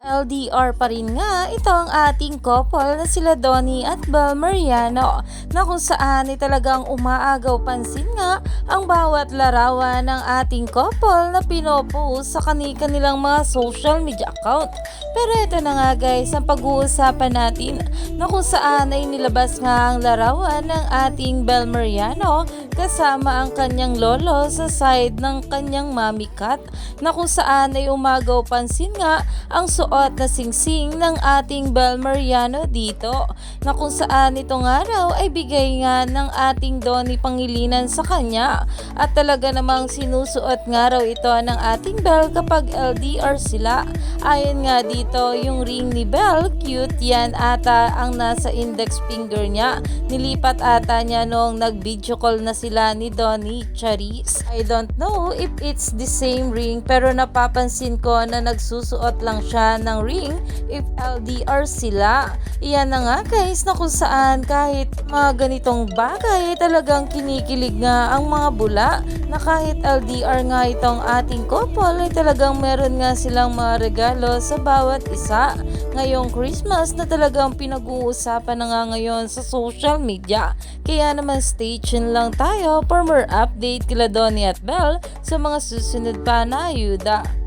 LDR pa rin nga ito ang ating couple na sila Donnie at Bel Mariano na kung saan ay talagang umaagaw pansin nga ang bawat larawan ng ating couple na pinopost sa kani-kanilang mga social media account. Pero ito na nga guys ang pag-uusapan natin na kung saan ay nilabas nga ang larawan ng ating Bel Mariano kasama ang kanyang lolo sa side ng kanyang mami cat na kung saan ay umagaw pansin nga ang suot na singsing ng ating Bel Mariano dito na kung saan itong araw ay bigay nga ng ating Donnie Pangilinan sa kanya at talaga namang sinusuot nga raw ito ng ating Bel kapag LDR sila. Ayon nga dito yung ring ni Bel, cute yan ata ang nasa index finger niya. Nilipat ata niya noong nag-video call na sila ni Donnie Charis. I don't know if it's the same ring pero napapansin ko na nagsusuot lang siya ng ring if LDR sila. Iyan na nga guys na kung saan kahit mga ganitong bagay ay talagang kinikilig nga ang mga bula na kahit LDR nga itong ating couple ay talagang meron nga silang mga regalo sa bawat isa. Ngayong Christmas na talagang pinag-uusapan na nga ngayon sa social media. Kaya naman stay tuned lang tayo for more update kila Donnie at Belle sa mga susunod pa na ayuda.